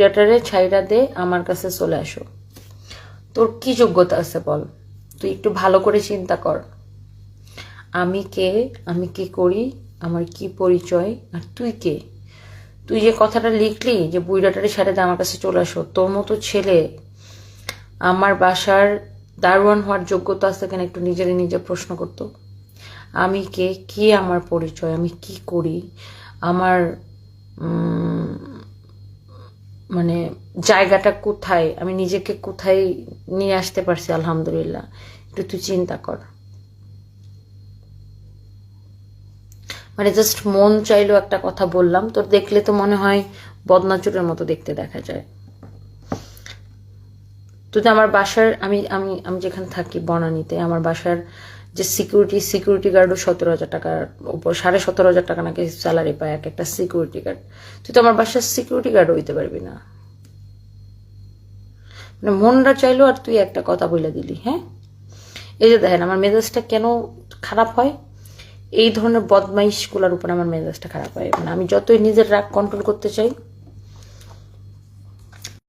বুইরাটারে ছাইরা দে, আমার কাছে চলে আসো। তোর কি যোগ্যতা আছে বল? তুই একটু ভালো করে চিন্তা কর। আমি কে? আমি কি করি? আমার কি পরিচয়? আর তুই কে? তুই যে কথাটা লিখলি যে বুইরাটারে ছেড়ে দে, আমার কাছে চলে আসো। তোর মতো ছেলে আমার বাসার দারোয়ান হওয়ার যোগ্যতা আছে কেন একটু নিজেরে নিজে প্রশ্ন করতো। আমি কে? কি আমার পরিচয়? আমি কি করি? আমার মানে জায়গাটা কোথায়? আমি নিজেকে কোথায় নিয়ে আসতে পারছি, আলহামদুলিল্লাহ। একটু তুই চিন্তা কর। মানে জাস্ট মন চাইলো একটা কথা বললাম, তোর দেখলে তো মনে হয় বদনাচুরের মতো দেখতে দেখা যায়। তুই আমার বাসার, আমি আমি আমি যেখানে থাকি বনানীতে, আমার বাসার যে সিকিউরিটি সিকিউরিটি গার্ডও সতেরো হাজার টাকার উপর সাড়ে সতেরো হাজার টাকা নাকি স্যালারি পায় এক একটা সিকিউরিটি গার্ড তুই তো আমার বাসার সিকিউরিটি গার্ডও হইতে পারবি না। মানে মনটা চাইলো আর তুই একটা কথা বলে দিলি হ্যাঁ? এই যে দেখেন, আমার মেজাজটা কেন খারাপ হয়? এই ধরনের বদমাইশগুলোর উপরে আমার মেজাজটা খারাপ হয়। মানে আমি যতই নিজের রাগ কন্ট্রোল করতে চাই